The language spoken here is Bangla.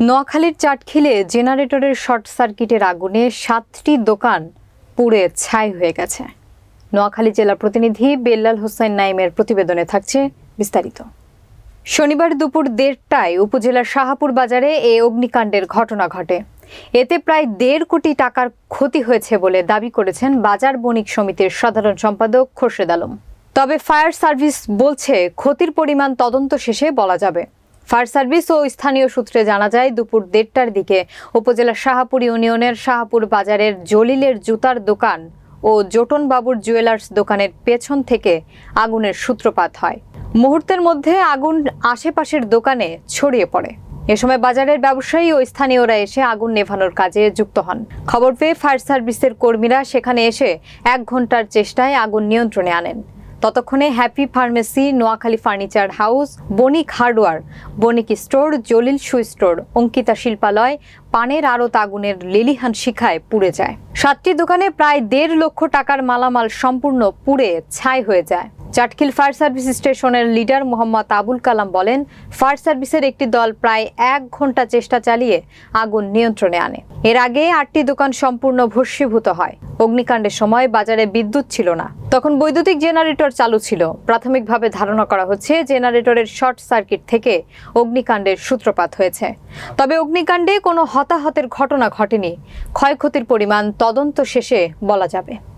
নোয়াখালীর চাটখিলে জেনারেটরের শর্ট সার্কিটের আগুনে সাতটি দোকান পুড়ে ছাই হয়ে গেছে। নোয়াখালী জেলা প্রতিনিধি বেল্লাল হোসেন নাইমের প্রতিবেদনে থাকছে বিস্তারিত। শনিবার দুপুর দেড়টায় উপজেলার শাহাপুর বাজারে এ অগ্নিকাণ্ডের ঘটনা ঘটে। এতে প্রায় দেড় কোটি টাকার ক্ষতি হয়েছে বলে দাবি করেছেন বাজার বণিক সমিতির সাধারণ সম্পাদক খোরশেদ আলম। তবে ফায়ার সার্ভিস বলছে, ক্ষতির পরিমাণ তদন্ত শেষে বলা যাবে। ফায়ার সার্ভিস ও স্থানীয় সূত্রে জানা যায়, দুপুর দেড়টার দিকে উপজেলার শাহাপুর ইউনিয়নের শাহাপুর বাজারের জলিলের জুতার দোকান ও জোটন বাবুর জুয়েলার্স দোকানের পেছন থেকে আগুনের সূত্রপাত হয়। মুহূর্তের মধ্যে আগুন আশেপাশের দোকানে ছড়িয়ে পড়ে। এ সময় বাজারের ব্যবসায়ী ও স্থানীয়রা এসে আগুন নেভানোর কাজে যুক্ত হন। খবর পেয়ে ফায়ার সার্ভিসের কর্মীরা সেখানে এসে এক ঘণ্টার চেষ্টায় আগুন নিয়ন্ত্রণে আনেন। ততক্ষণে happy pharmacy, Noakhali furniture house, Banik hardware, Banik store, Jalil shoe store, Ankita Shilpalay, পানের আড়ত আগুনের লিলিহান শিখায় পুড়ে যায়। সাতটি দোকানে প্রায় দেড় লক্ষ টাকার মালামাল সম্পূর্ণ পুড়ে ছাই হয়ে যায়। চাটখিল ফায়ার সার্ভিস স্টেশনের লিডার মোহাম্মদ আবুল কালাম বলেন, ফায়ার সার্ভিসের একটি দল প্রায় এক ঘণ্টা চেষ্টা চালিয়ে আগুন নিয়ন্ত্রণে আনে। এর আগে আটটি দোকান সম্পূর্ণ ভস্মীভূত হয়। অগ্নিকাণ্ডের সময় বাজারে বিদ্যুৎ ছিল না। তখন বৈদ্যুতিক জেনারেটর চালু ছিল। প্রাথমিকভাবে ধারণা করা হচ্ছে, জেনারেটরের শর্ট সার্কিট থেকে অগ্নিকাণ্ডের সূত্রপাত হয়েছে। তবে অগ্নিকাণ্ডে কোনো হতাহতের ঘটনা ঘটেনি। ক্ষয়ক্ষতির পরিমাণ তদন্ত শেষে বলা যাবে।